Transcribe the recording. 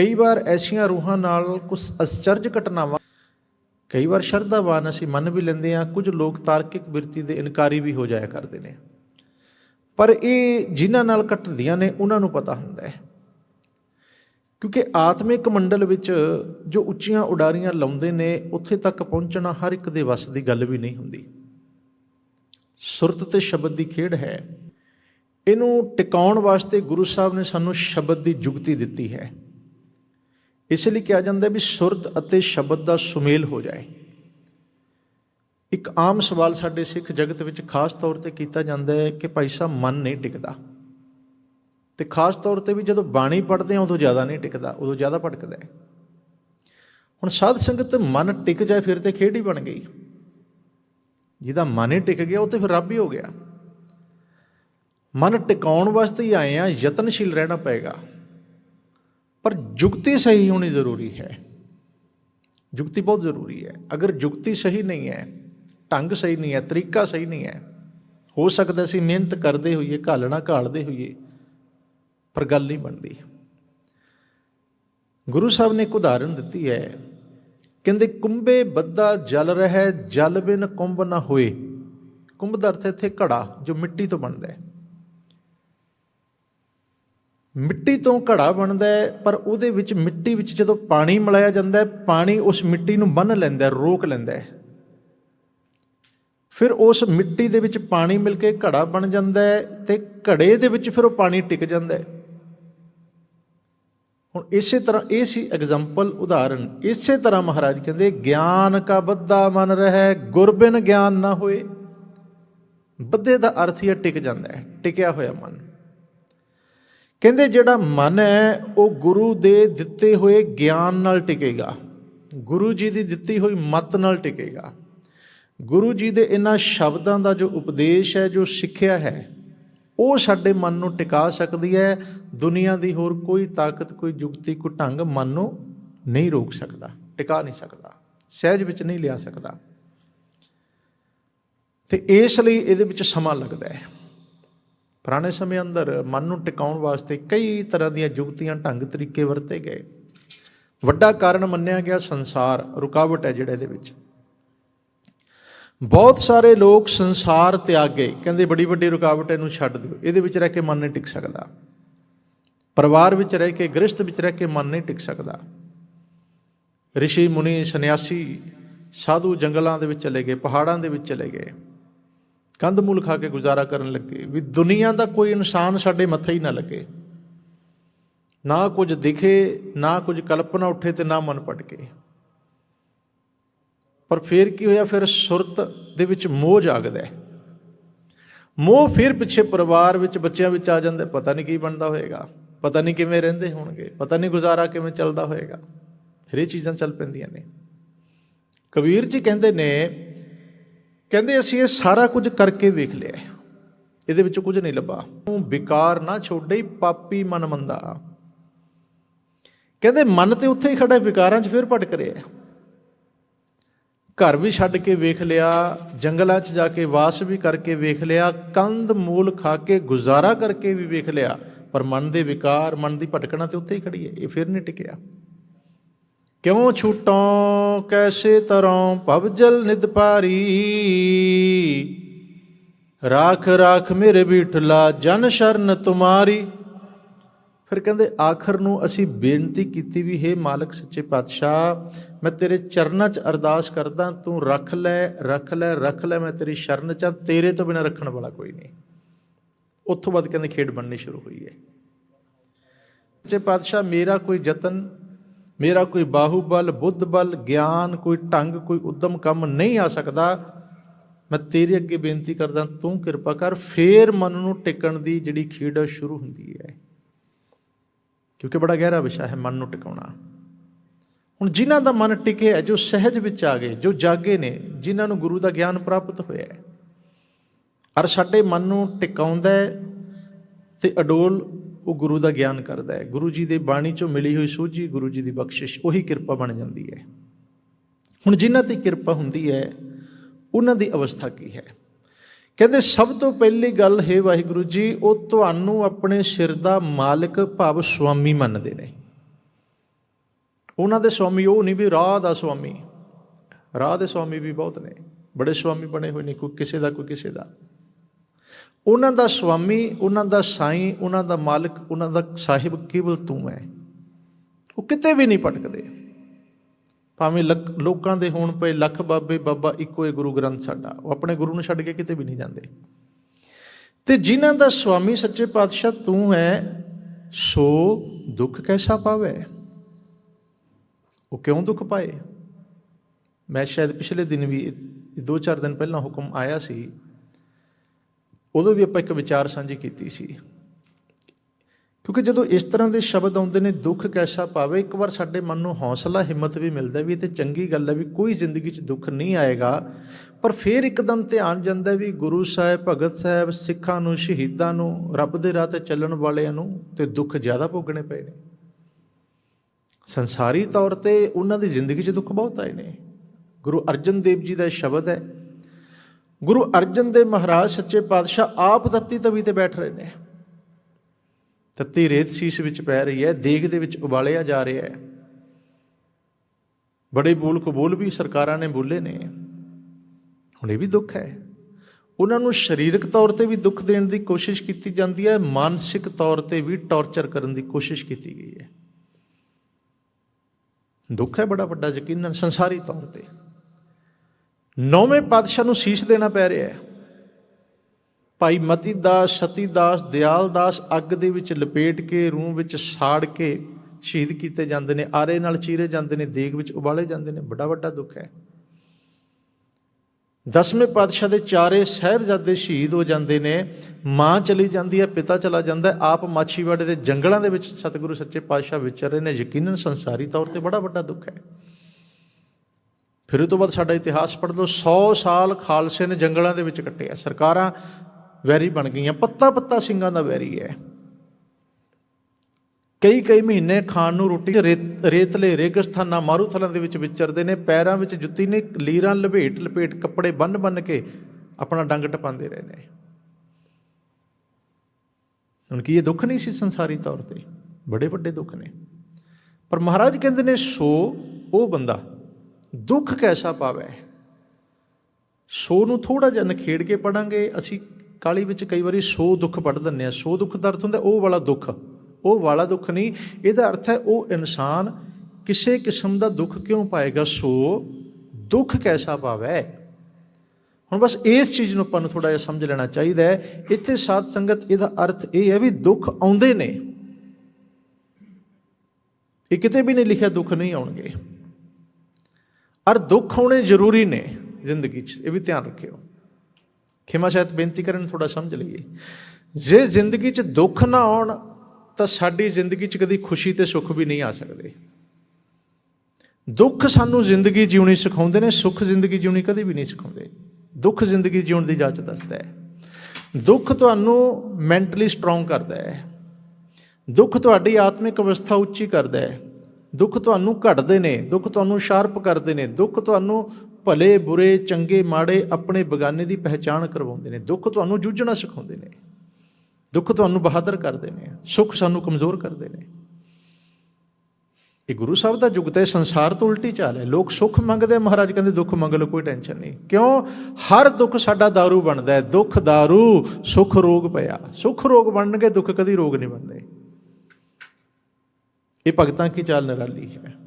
ਕਈ ਵਾਰ ਐਸੀਆਂ ਰੂਹਾਂ ਨਾਲ ਕੁਝ ਅਸਚਰਜ ਘਟਨਾਵਾਂ, ਕਈ ਵਾਰ ਸ਼ਰਧਾਵਾਨ ਅਸੀਂ ਮੰਨ ਵੀ ਲੈਂਦੇ ਹਾਂ, ਕੁਝ ਲੋਕ ਤਾਰਕਿਕ ਬਿਰਤੀ ਦੇ ਇਨਕਾਰੀ ਵੀ ਹੋ ਜਾਇਆ ਕਰਦੇ ਨੇ। ਪਰ ਇਹ ਜਿਨ੍ਹਾਂ ਨਾਲ ਘਟਦੀਆਂ ਨੇ, ਉਹਨਾਂ ਨੂੰ ਪਤਾ ਹੁੰਦਾ ਹੈ। ਕਿਉਂਕਿ ਆਤਮਿਕ ਮੰਡਲ ਵਿੱਚ ਜੋ ਉੱਚੀਆਂ ਉਡਾਰੀਆਂ ਲਾਉਂਦੇ ਨੇ, ਉੱਥੇ ਤੱਕ ਪਹੁੰਚਣਾ ਹਰ ਇੱਕ ਦੇ ਵੱਸ ਦੀ ਗੱਲ ਵੀ ਨਹੀਂ ਹੁੰਦੀ। ਸੁਰਤ ਤੇ ਸ਼ਬਦ ਦੀ ਖੇਡ ਹੈ। ਇਹਨੂੰ ਟਿਕਾਉਣ ਵਾਸਤੇ ਗੁਰੂ ਸਾਹਿਬ ਨੇ ਸਾਨੂੰ ਸ਼ਬਦ ਦੀ ਜੁਗਤੀ ਦਿੱਤੀ ਹੈ। ਇਸ ਲਈ ਕਿਹਾ ਜਾਂਦਾ ਵੀ ਸੁਰਤ ਅਤੇ ਸ਼ਬਦ ਦਾ ਸੁਮੇਲ ਹੋ ਜਾਏ। ਇੱਕ ਆਮ ਸਵਾਲ ਸਾਡੇ ਸਿੱਖ ਜਗਤ ਵਿੱਚ ਖਾਸ ਤੌਰ ਤੇ ਕੀਤਾ ਜਾਂਦਾ ਹੈ ਕਿ ਭਾਈ ਸਾਹਿਬ ਮਨ ਨਹੀਂ ਟਿਕਦਾ। ਤੇ ਖਾਸ ਤੌਰ ਤੇ ਵੀ ਜਦੋਂ ਬਾਣੀ ਪੜ੍ਹਦੇ ਆ ਉਦੋਂ ਜ਼ਿਆਦਾ ਨਹੀਂ ਟਿਕਦਾ, ਉਦੋਂ ਜ਼ਿਆਦਾ ਭਟਕਦਾ ਹੈ। ਹੁਣ ਸਾਧ ਸੰਗਤ ਮਨ ਟਿਕ ਜਾਏ ਫਿਰ ਤੇ ਖੇਡ ਹੀ ਬਣ ਗਈ। ਜਿਹਦਾ ਮਨ ਹੀ ਟਿਕ ਗਿਆ ਉਹ ਤੇ ਫਿਰ ਰੱਬ ਹੀ ਹੋ ਗਿਆ। ਮਨ ਟਿਕਾਉਣ ਵਾਸਤੇ ਹੀ ਆਏ ਆ ਯਤਨਸ਼ੀਲ ਰਹਿਣਾ ਪਏਗਾ। ਪਰ ਜੁਗਤੀ ਸਹੀ ਹੋਣੀ ਜ਼ਰੂਰੀ ਹੈ। ਜੁਗਤੀ ਬਹੁਤ ਜ਼ਰੂਰੀ ਹੈ। ਅਗਰ ਜੁਗਤੀ ਸਹੀ ਨਹੀਂ ਹੈ, ਢੰਗ ਸਹੀ ਨਹੀਂ ਹੈ, ਤਰੀਕਾ ਸਹੀ ਨਹੀਂ ਹੈ, ਹੋ ਸਕਦਾ ਸੀ ਮਿਹਨਤ ਕਰਦੇ ਹੋਈਏ, ਘਾਲਣਾ ਘਾਲਦੇ ਹੋਈਏ, ਪਰ ਗੱਲ ਨਹੀਂ ਬਣਦੀ। ਗੁਰੂ ਸਾਹਿਬ ਨੇ ਇੱਕ ਉਦਾਹਰਨ ਦਿੱਤੀ ਹੈ, ਕਹਿੰਦੇ, ਕੁੰਭੇ ਬੱਦਾ ਜਲ ਰਹਿ, ਜਲ ਬਿਨ ਕੁੰਭ ਨਾ ਹੋਏ। ਕੁੰਭ ਦਾ ਅਰਥ ਇੱਥੇ ਘੜਾ, ਜੋ ਮਿੱਟੀ ਤੋਂ ਬਣਦਾ ਹੈ। ਮਿੱਟੀ ਤੋਂ ਘੜਾ ਬਣਦਾ ਹੈ, ਪਰ ਉਹਦੇ ਵਿੱਚ ਮਿੱਟੀ ਵਿੱਚ ਜਦੋਂ ਪਾਣੀ ਮਿਲਾਇਆ ਜਾਂਦਾ ਹੈ, ਪਾਣੀ ਉਸ ਮਿੱਟੀ ਨੂੰ ਬੰਨ ਲੈਂਦਾ ਹੈ, ਰੋਕ ਲੈਂਦਾ ਹੈ। ਫਿਰ ਉਸ ਮਿੱਟੀ ਦੇ ਵਿੱਚ ਪਾਣੀ ਮਿਲ ਕੇ ਘੜਾ ਬਣ ਜਾਂਦਾ ਹੈ ਤੇ ਘੜੇ ਦੇ ਵਿੱਚ ਫਿਰ ਉਹ ਪਾਣੀ ਟਿਕ ਜਾਂਦਾ ਹੈ। ਹੁਣ ਇਸੇ ਤਰ੍ਹਾਂ, ਇਹ ਸੀ ਐਗਜ਼ਾਮਪਲ ਉਦਾਹਰਣ ਇਸੇ ਤਰ੍ਹਾਂ ਮਹਾਰਾਜ ਕਹਿੰਦੇ, ਗਿਆਨ ਕਾ ਬੱਧਾ ਮਨ ਰਹਿ, ਗੁਰਬਿਨ ਗਿਆਨ ਨਾ ਹੋਏ। ਬੱਧੇ ਦਾ ਅਰਥ ਹੀ ਹੈ ਟਿਕ ਜਾਂਦਾ ਹੈ, ਟਿਕਿਆ ਹੋਇਆ ਮਨ। ਕਹਿੰਦੇ ਜਿਹੜਾ ਮਨ ਹੈ, ਉਹ ਗੁਰੂ ਦੇ ਦਿੱਤੇ ਹੋਏ ਗਿਆਨ ਨਾਲ ਟਿਕੇਗਾ। ਗੁਰੂ ਜੀ ਦੀ ਦਿੱਤੀ ਹੋਈ ਮਤ ਨਾਲ ਟਿਕੇਗਾ। ਗੁਰੂ ਜੀ ਦੇ ਇਹਨਾਂ ਸ਼ਬਦਾਂ ਦਾ ਜੋ ਉਪਦੇਸ਼ ਹੈ, ਜੋ ਸਿੱਖਿਆ ਹੈ, ਉਹ ਸਾਡੇ ਮਨ ਨੂੰ ਟਿਕਾ ਸਕਦੀ ਹੈ। ਦੁਨੀਆ ਦੀ ਹੋਰ ਕੋਈ ਤਾਕਤ, ਕੋਈ ਯੁਕਤੀ ਕੋਈ ਢੰਗ ਮਨ ਨੂੰ ਨਹੀਂ ਰੋਕ ਸਕਦਾ, ਟਿਕਾ ਨਹੀਂ ਸਕਦਾ, ਸਹਿਜ ਵਿੱਚ ਨਹੀਂ ਲਿਆ ਸਕਦਾ। ਤੇ ਇਸ ਲਈ ਇਹਦੇ ਵਿੱਚ ਸਮਾਂ ਲੱਗਦਾ ਹੈ। ਪੁਰਾਣੇ ਸਮੇਂ ਅੰਦਰ ਮਨ ਨੂੰ ਟਿਕਾਉਣ ਵਾਸਤੇ ਕਈ ਤਰ੍ਹਾਂ ਦੀਆਂ ਯੁਕਤੀਆਂ ਢੰਗ ਤਰੀਕੇ ਵਰਤੇ ਗਏ। ਵੱਡਾ ਕਾਰਨ ਮੰਨਿਆ ਗਿਆ ਸੰਸਾਰ, ਰੁਕਾਵਟ ਹੈ ਜਿਹੜਾ ਇਹਦੇ ਵਿੱਚ। ਬਹੁਤ ਸਾਰੇ ਲੋਕ ਸੰਸਾਰ ਤਿਆਗੇ, ਕਹਿੰਦੇ ਬੜੀ ਵੱਡੀ ਰੁਕਾਵਟ ਇਹਨੂੰ ਛੱਡ ਦਿਓ। ਇਹਦੇ ਵਿੱਚ ਰਹਿ ਕੇ ਮਨ ਨਹੀਂ ਟਿਕ ਸਕਦਾ। ਪਰਿਵਾਰ ਵਿੱਚ ਰਹਿ ਕੇ, ਗ੍ਰਸਥ ਵਿੱਚ ਰਹਿ ਕੇ ਮਨ ਨਹੀਂ ਟਿਕ ਸਕਦਾ। ਰਿਸ਼ੀ, ਮੁਨੀ, ਸੰਨਿਆਸੀ ਸਾਧੂ ਜੰਗਲਾਂ ਦੇ ਵਿੱਚ ਚਲੇ ਗਏ, ਪਹਾੜਾਂ ਦੇ ਵਿੱਚ ਚਲੇ ਗਏ। ਕੰਧ ਮੂਲ ਖਾ ਕੇ ਗੁਜ਼ਾਰਾ ਕਰਨ ਲੱਗੇ, ਵੀ ਦੁਨੀਆ ਦਾ ਕੋਈ ਇਨਸਾਨ ਸਾਡੇ ਮੱਥੇ ਹੀ ਨਾ ਲੱਗੇ। ਨਾ ਕੁਝ ਦਿਖੇ, ਨਾ ਕੁਝ ਕਲਪਨਾ ਉੱਠੇ ਤੇ ਨਾ ਮਨ ਪਟਕੇ। ਪਰ ਫਿਰ ਕੀ ਹੋਇਆ? ਫਿਰ ਸੁਰਤ ਦੇ ਵਿੱਚ ਮੋਹ ਜਾਗਦਾ ਹੈ। ਮੋਹ ਫਿਰ ਪਿੱਛੇ ਪਰਿਵਾਰ ਵਿੱਚ, ਬੱਚਿਆਂ ਵਿੱਚ ਆ ਜਾਂਦਾ ਪਤਾ ਨਹੀਂ ਕੀ ਬਣਦਾ ਹੋਏਗਾ। ਪਤਾ ਨਹੀਂ ਕਿਵੇਂ ਰਹਿੰਦੇ ਹੋਣਗੇ। ਪਤਾ ਨਹੀਂ ਗੁਜ਼ਾਰਾ ਕਿਵੇਂ ਚੱਲਦਾ ਹੋਏਗਾ। ਫਿਰ ਇਹ ਚੀਜ਼ਾਂ ਚੱਲ ਪੈਂਦੀਆਂ ਨੇ। ਕਬੀਰ ਜੀ ਕਹਿੰਦੇ ਨੇ ਕਹਿੰਦੇ ਅਸੀਂ ਇਹ ਸਾਰਾ ਕੁਝ ਕਰਕੇ ਵੇਖ ਲਿਆ ਇਹਦੇ ਵਿੱਚ ਕੁਝ ਨਹੀਂ ਲੱਭਾ। ਤੂੰ ਵਿਕਾਰ ਨਾ ਛੋੜੇ ਪਾਪੀ ਮਨ ਮੰਦਾ ਕਹਿੰਦੇ ਮਨ ਤੇ ਉੱਥੇ ਹੀ ਖੜਾ ਵਿਕਾਰਾਂ 'ਚ ਫਿਰ ਭਟਕ ਰਿਹਾ ਘਰ ਵੀ ਛੱਡ ਕੇ ਵੇਖ ਲਿਆ, ਜੰਗਲਾਂ 'ਚ ਜਾ ਕੇ ਵਾਸ ਵੀ ਕਰਕੇ ਵੇਖ ਲਿਆ ਕੰਦ ਮੂਲ ਖਾ ਕੇ ਗੁਜ਼ਾਰਾ ਕਰਕੇ ਵੀ ਵੇਖ ਲਿਆ, ਪਰ ਮਨ ਦੇ ਵਿਕਾਰ, ਮਨ ਦੀ ਭਟਕਣਾ ਤੇ ਉੱਥੇ ਹੀ ਖੜੀ ਹੈ, ਇਹ ਫਿਰ ਨਹੀਂ ਟਿਕਿਆ। ਕਿਉਂ ਛੂਟੋਂ, ਕੈਸੇ ਤਰੋਂ ਭਵਜਲ ਨਿਦ ਭਾਰੀ। ਰਾਖ ਰਾਖ ਮੇਰੇ ਬਿਠਲਾ, ਜਨ ਸ਼ਰਨ ਤੁਮਾਰੀ। ਫਿਰ ਕਹਿੰਦੇ, ਆਖਰ ਨੂੰ ਅਸੀਂ ਬੇਨਤੀ ਕੀਤੀ ਵੀ हे ਮਾਲਕ ਸੱਚੇ ਪਾਤਸ਼ਾਹ, ਮੈਂ ਤੇਰੇ ਚਰਨਾਂ 'ਚ ਅਰਦਾਸ ਕਰਦਾ, ਤੂੰ ਰੱਖ ਲੈ ਰੱਖ ਲੈ ਰੱਖ ਲੈ, ਮੈਂ ਤੇਰੀ ਸ਼ਰਨ 'ਚ ਤੇਰੇ ਤੋਂ ਬਿਨਾਂ ਰੱਖਣ ਵਾਲਾ ਕੋਈ ਨਹੀਂ। ਉੱਥੋਂ ਬਾਅਦ ਕਹਿੰਦੇ, ਖੇਡ ਬਣਨੀ ਸ਼ੁਰੂ ਹੋਈ ਹੈ। ਸੱਚੇ ਪਾਤਸ਼ਾਹ, ਮੇਰਾ ਕੋਈ ਯਤਨ ਮੇਰਾ ਕੋਈ ਬਾਹੂਬਲ ਬੁੱਧ ਬਲ ਗਿਆਨ, ਕੋਈ ਢੰਗ, ਕੋਈ ਉਦਮ ਕੰਮ ਨਹੀਂ ਆ ਸਕਦਾ। ਮੈਂ ਤੇਰੇ ਅੱਗੇ ਬੇਨਤੀ ਕਰਦਾ, ਤੂੰ ਕਿਰਪਾ ਕਰ, ਫੇਰ ਮਨ ਨੂੰ ਟਿਕਣ ਦੀ ਜਿਹੜੀ ਖੇਡ ਹੈ ਸ਼ੁਰੂ ਹੁੰਦੀ ਹੈ। ਕਿਉਂਕਿ ਬੜਾ ਗਹਿਰਾ ਵਿਸ਼ਾ ਹੈ ਮਨ ਨੂੰ ਟਿਕਾਉਣਾ। ਹੁਣ ਜਿਨ੍ਹਾਂ ਦਾ ਮਨ ਟਿਕਿਆ ਹੈ, ਜੋ ਸਹਿਜ ਵਿੱਚ ਆ ਗਏ, ਜੋ ਜਾਗੇ ਨੇ, ਜਿਨ੍ਹਾਂ ਨੂੰ ਗੁਰੂ ਦਾ ਗਿਆਨ ਪ੍ਰਾਪਤ ਹੋਇਆ ਹੈ। ਅਰ ਸਾਡੇ ਮਨ ਨੂੰ ਟਿਕਾਉਂਦਾ ਹੈ ਤੇ ਅਡੋਲ ਉਹ ਗੁਰੂ ਦਾ ਗਿਆਨ ਕਰਦਾ ਹੈ। ਗੁਰੂ ਜੀ ਦੇ ਬਾਣੀ ਚੋਂ ਮਿਲੀ ਹੋਈ ਸੂਝੀ ਗੁਰੂ ਜੀ ਦੀ ਬਖਸ਼ਿਸ਼, ਉਹੀ ਕਿਰਪਾ ਬਣ ਜਾਂਦੀ ਹੈ। ਹੁਣ ਜਿਨ੍ਹਾਂ ਤੇ ਕਿਰਪਾ ਹੁੰਦੀ ਹੈ, ਉਹਨਾਂ ਦੀ ਅਵਸਥਾ ਕੀ ਹੈ? ਕਹਿੰਦੇ, ਸਭ ਤੋਂ ਪਹਿਲੀ ਗੱਲ, ਹੈ ਵਾਹਿਗੁਰੂ ਜੀ, ਉਹ ਤੁਹਾਨੂੰ ਆਪਣੇ ਸਿਰ ਦਾ ਮਾਲਕ ਭਾਵ ਸੁਆਮੀ ਮੰਨਦੇ ਨੇ। ਉਹਨਾਂ ਦੇ ਸੁਆਮੀ ਉਹ ਨਹੀਂ ਵੀ ਰਾਹ ਦਾ ਸੁਆਮੀ। ਰਾਹ ਦੇ ਸੁਆਮੀ ਵੀ ਬਹੁਤ ਨੇ। ਬੜੇ ਸੁਆਮੀ ਬਣੇ ਹੋਏ ਨੇ, ਕੋਈ ਕਿਸੇ ਦਾ, ਕੋਈ ਕਿਸੇ ਦਾ। ਉਹਨਾਂ ਦਾ ਸੁਆਮੀ ਉਹਨਾਂ ਦਾ ਸਾਈਂ, ਉਹਨਾਂ ਦਾ ਮਾਲਕ, ਉਹਨਾਂ ਦਾ ਸਾਹਿਬ ਕੇਵਲ ਤੂੰ ਹੈ। ਉਹ ਕਿਤੇ ਵੀ ਨਹੀਂ ਭਟਕਦੇ। ਭਾਵੇਂ ਲੱਖ- ਲੋਕਾਂ ਦੇ ਹੋਣ ਪਏ ਲੱਖ ਬਾਬੇ, ਬਾਬਾ ਇੱਕੋ ਹੀ ਗੁਰੂ ਗ੍ਰੰਥ ਸਾਡਾ। ਉਹ ਆਪਣੇ ਗੁਰੂ ਨੂੰ ਛੱਡ ਕੇ ਕਿਤੇ ਵੀ ਨਹੀਂ ਜਾਂਦੇ। ਤੇ ਜਿਨ੍ਹਾਂ ਦਾ ਸੁਆਮੀ ਸੱਚੇ ਪਾਤਸ਼ਾਹ ਤੂੰ ਹੈ, ਸੋ ਦੁੱਖ ਕੈਸਾ ਪਾਵੇ? ਉਹ ਕਿਉਂ ਦੁੱਖ ਪਾਏ? ਮੈਂ ਸ਼ਾਇਦ ਪਿਛਲੇ ਦਿਨ ਵੀ ਇਹ ਦੋ ਚਾਰ ਦਿਨ ਪਹਿਲਾਂ ਹੁਕਮ ਆਇਆ ਸੀ ਉਦੋਂ ਵੀ ਆਪਾਂ ਇੱਕ ਵਿਚਾਰ ਸਾਂਝੀ ਕੀਤੀ ਸੀ। ਕਿਉਂਕਿ ਜਦੋਂ ਇਸ ਤਰ੍ਹਾਂ ਦੇ ਸ਼ਬਦ ਆਉਂਦੇ ਨੇ, ਦੁੱਖ ਕੈਸਾ ਪਾਵੇ, ਇੱਕ ਵਾਰ ਸਾਡੇ ਮਨ ਨੂੰ ਹੌਸਲਾ, ਹਿੰਮਤ ਵੀ ਮਿਲਦਾ ਵੀ ਇਹ ਤੇ ਚੰਗੀ ਗੱਲ ਹੈ ਵੀ ਕੋਈ ਜ਼ਿੰਦਗੀ 'ਚ ਦੁੱਖ ਨਹੀਂ ਆਏਗਾ। ਪਰ ਫਿਰ ਇੱਕਦਮ ਧਿਆਨ ਜਾਂਦਾ ਵੀ ਗੁਰੂ ਸਾਹਿਬ, ਭਗਤ ਸਾਹਿਬ, ਸਿੱਖਾਂ ਨੂੰ, ਸ਼ਹੀਦਾਂ ਨੂੰ, ਰੱਬ ਦੇ ਰਾਹ ਤੇ ਚੱਲਣ ਵਾਲਿਆਂ ਨੂੰ ਤੇ ਦੁੱਖ ਜ਼ਿਆਦਾ ਭੋਗਣੇ ਪਏ ਨੇ। ਸੰਸਾਰੀ ਤੌਰ ਤੇ ਉਹਨਾਂ ਦੀ ਜ਼ਿੰਦਗੀ 'ਚ ਦੁੱਖ ਬਹੁਤ ਆਏ ਨੇ। ਗੁਰੂ ਅਰਜਨ ਦੇਵ ਜੀ ਦਾ ਇਹ ਸ਼ਬਦ ਹੈ ਗੁਰੂ ਅਰਜਨ ਦੇਵ ਮਹਾਰਾਜ ਸੱਚੇ ਪਾਤਸ਼ਾਹ ਆਪ ਤੱਤੀ ਤਵੀ ਤੇ ਬੈਠ ਰਹੇ ਨੇ। ਤੱਤੀ ਰੇਤ ਸੀਸ ਵਿੱਚ ਪੈ ਰਹੀ ਹੈ, ਦੇਗ ਦੇ ਵਿੱਚ ਉਬਾਲਿਆ ਜਾ ਰਿਹਾ ਹੈ। ਬੜੇ ਬੋਲ ਕਬੂਲ ਵੀ ਸਰਕਾਰਾਂ ਨੇ ਬੋਲੇ ਨੇ। ਹੁਣ ਇਹ ਵੀ ਦੁੱਖ ਹੈ। ਉਹਨਾਂ ਨੂੰ ਸਰੀਰਕ ਤੌਰ ਤੇ ਵੀ ਦੁੱਖ ਦੇਣ ਦੀ ਕੋਸ਼ਿਸ਼ ਕੀਤੀ ਜਾਂਦੀ ਹੈ, ਮਾਨਸਿਕ ਤੌਰ ਤੇ ਵੀ ਟੌਰਚਰ ਕਰਨ ਦੀ ਕੋਸ਼ਿਸ਼ ਕੀਤੀ ਗਈ ਹੈ। ਦੁੱਖ ਹੈ ਬੜਾ ਵੱਡਾ ਯਕੀਨਨ ਸੰਸਾਰੀ ਤੌਰ ਤੇ। ਨੌਵੇਂ ਪਾਤਸ਼ਾਹ ਨੂੰ ਸੀਸ ਦੇਣਾ ਪੈ ਰਿਹਾ ਹੈ। ਭਾਈ ਮਤੀ ਦਾਸ, ਸਤੀ ਦਾਸ, ਦਿਆਲ ਦਾਸ ਅੱਗ ਦੇ ਵਿੱਚ ਲਪੇਟ ਕੇ, ਰੂਹ ਵਿੱਚ ਸਾੜ ਕੇ ਸ਼ਹੀਦ ਕੀਤੇ ਜਾਂਦੇ ਨੇ, ਆਰੇ ਨਾਲ ਚੀਰੇ ਜਾਂਦੇ ਨੇ, ਦੇਗ ਵਿੱਚ ਉਬਾਲੇ ਜਾਂਦੇ ਨੇ, ਬੜਾ ਵੱਡਾ ਦੁੱਖ ਹੈ। ਦਸਵੇਂ ਪਾਤਸ਼ਾਹ ਦੇ ਚਾਰੇ ਸਹਿਬਜ਼ਾਦੇ ਸ਼ਹੀਦ ਹੋ ਜਾਂਦੇ ਨੇ, ਮਾਂ ਚਲੀ ਜਾਂਦੀ ਹੈ, ਪਿਤਾ ਚਲਾ ਜਾਂਦਾ ਆਪ ਮਾਛੀਵਾੜੇ ਦੇ ਜੰਗਲਾਂ ਦੇ ਵਿੱਚ ਸਤਿਗੁਰੂ ਸੱਚੇ ਪਾਤਸ਼ਾਹ ਵਿਚਰ ਰਹੇ ਨੇ, ਯਕੀਨਨ ਸੰਸਾਰੀ ਤੌਰ ਤੇ ਬੜਾ ਵੱਡਾ ਦੁੱਖ ਹੈ। ਫਿਰ ਉਹ ਤੋਂ ਬਾਅਦ ਸਾਡਾ ਇਤਿਹਾਸ ਪੜ੍ਹ ਲਓ 100 ਸਾਲ ਖਾਲਸੇ ਨੇ ਜੰਗਲਾਂ ਦੇ ਵਿੱਚ ਕੱਟਿਆ। ਸਰਕਾਰਾਂ ਵੈਰੀ ਬਣ ਗਈਆਂ ਪੱਤਾ ਪੱਤਾ ਸਿੰਘਾਂ ਦਾ ਵੈਰੀ ਹੈ। ਕਈ ਕਈ ਮਹੀਨੇ ਖਾਣ ਨੂੰ ਰੋਟੀ ਰੇਤ- ਰੇਤਲੇ ਰੇਗਿਸਤਾਨਾਂ ਮਾਰੂਥਲਾਂ ਦੇ ਵਿੱਚ ਵਿਚਰਦੇ ਨੇ, ਪੈਰਾਂ ਵਿੱਚ ਜੁੱਤੀ ਨੇ, ਲੀਰਾਂ ਲਪੇਟ ਲਪੇਟ ਕੱਪੜੇ ਬੰਨ ਬੰਨ ਕੇ ਆਪਣਾ ਡੰਗ ਟਪਾਉਂਦੇ ਰਹੇ ਨੇ। ਹੁਣ ਕੀ ਇਹ ਦੁੱਖ ਨਹੀਂ ਸੀ ਸੰਸਾਰੀ ਤੌਰ ਤੇ? ਬੜੇ ਵੱਡੇ ਦੁੱਖ ਨੇ। ਪਰ ਮਹਾਰਾਜ ਕਹਿੰਦੇ ਨੇ, ਸੋ ਉਹ ਬੰਦਾ ਦੁੱਖ ਕੈਸਾ ਪਾਵੇ? ਸੋ ਨੂੰ ਥੋੜਾ ਜਿਹਾ ਨਖੇੜ ਕੇ ਪੜਾਂਗੇ। ਅਸੀਂ ਕਾਲੀ ਵਿੱਚ ਕਈ ਵਾਰੀ ਸੋ ਦੁੱਖ ਪੜ ਦਿੰਨੇ ਆ ਸੋ ਦੁੱਖ ਦਾ ਅਰਥ ਹੁੰਦਾ ਉਹ ਵਾਲਾ ਦੁੱਖ। ਉਹ ਵਾਲਾ ਦੁੱਖ ਨਹੀਂ। ਇਹਦਾ ਅਰਥ ਹੈ ਉਹ ਇਨਸਾਨ ਕਿਸੇ ਕਿਸਮ ਦਾ ਦੁੱਖ ਕਿਉਂ ਪਾਏਗਾ? ਸੋ ਦੁੱਖ ਕੈਸਾ ਪਾਵੇ? ਹੁਣ ਬਸ ਇਸ ਚੀਜ਼ ਨੂੰ ਆਪਾਂ ਨੂੰ ਥੋੜਾ ਜਿਹਾ ਸਮਝ ਲੈਣਾ ਚਾਹੀਦਾ ਹੈ। ਇੱਥੇ ਸਾਧ ਸੰਗਤ ਇਹਦਾ ਅਰਥ ਇਹ ਹੈ ਵੀ ਦੁੱਖ ਆਉਂਦੇ ਨੇ। ਇਹ ਕਿਤੇ ਵੀ ਨਹੀਂ ਲਿਖਿਆ ਦੁੱਖ ਨਹੀਂ ਆਉਣਗੇ। ਔਰ ਦੁੱਖ ਆਉਣੇ ਜ਼ਰੂਰੀ ਨੇ ਜ਼ਿੰਦਗੀ 'ਚ, ਇਹ ਵੀ ਧਿਆਨ ਰੱਖਿਓ। ਖਿਮਾ ਸ਼ਾਇਦ ਬੇਨਤੀ ਕਰਨ ਥੋੜਾ ਸਮਝ ਲਈਏ। ਜੇ ਜ਼ਿੰਦਗੀ 'ਚ ਦੁੱਖ ਨਾ ਆਉਣ, ਤਾਂ ਸਾਡੀ ਜ਼ਿੰਦਗੀ 'ਚ ਕਦੀ ਖੁਸ਼ੀ ਤੇ ਸੁੱਖ ਵੀ ਨਹੀਂ ਆ ਸਕਦੇ। ਦੁੱਖ ਸਾਨੂੰ ਜ਼ਿੰਦਗੀ ਜਿਉਣੀ ਸਿਖਾਉਂਦੇ ਨੇ, ਸੁੱਖ ਜ਼ਿੰਦਗੀ ਜਿਉਣੀ ਕਦੇ ਵੀ ਨਹੀਂ ਸਿਖਾਉਂਦੇ। ਦੁੱਖ ਜ਼ਿੰਦਗੀ ਜਿਉਣ ਦੀ ਜਾਂਚ ਦੱਸਦਾ ਹੈ। ਦੁੱਖ ਤੁਹਾਨੂੰ ਮੈਂਟਲੀ ਸਟਰੋਂਗ ਕਰਦਾ ਹੈ। ਦੁੱਖ ਤੁਹਾਡੀ ਆਤਮਿਕ ਅਵਸਥਾ ਉੱਚੀ ਕਰਦਾ ਹੈ। ਦੁੱਖ ਤੁਹਾਨੂੰ ਘੜਦੇ ਨੇ ਦੁੱਖ ਤੁਹਾਨੂੰ ਸ਼ਾਰਪ ਕਰਦੇ ਨੇ ਦੁੱਖ ਤੁਹਾਨੂੰ ਭਲੇ ਬੁਰੇ ਚੰਗੇ ਮਾੜੇ ਆਪਣੇ ਬਗਾਨੇ ਦੀ ਪਹਿਚਾਣ ਕਰਵਾਉਂਦੇ ਨੇ ਦੁੱਖ ਤੁਹਾਨੂੰ ਜੂਝਣਾ ਸਿਖਾਉਂਦੇ ਨੇ ਦੁੱਖ ਤੁਹਾਨੂੰ ਬਹਾਦਰ ਕਰਦੇ ਨੇ ਸੁੱਖ ਸਾਨੂੰ ਕਮਜ਼ੋਰ ਕਰਦੇ ਨੇ ਇਹ ਗੁਰੂ ਸਾਹਿਬ ਦਾ ਜੁਗਤ ਹੈ ਸੰਸਾਰ ਤੋਂ ਉਲਟੀ ਚਾਲ ਹੈ ਲੋਕ ਸੁੱਖ ਮੰਗਦੇ ਆ, ਮਹਾਰਾਜ ਕਹਿੰਦੇ ਦੁੱਖ ਮੰਗ ਲਓ ਕੋਈ ਟੈਨਸ਼ਨ ਨਹੀਂ ਕਿਉਂ ਹਰ ਦੁੱਖ ਸਾਡਾ दारू ਬਣਦਾ ਹੈ ਦੁੱਖ दारू ਸੁੱਖ ਰੋਗ ਪਿਆ ਸੁੱਖ ਰੋਗ ਬਣਨਗੇ ਦੁੱਖ ਕਦੀ ਰੋਗ ਨਹੀਂ ਬਣਦੇ ਇਹ ਭਗਤਾਂ ਕੀ ਚਾਲ ਨਿਰਾਲੀ ਹੈ?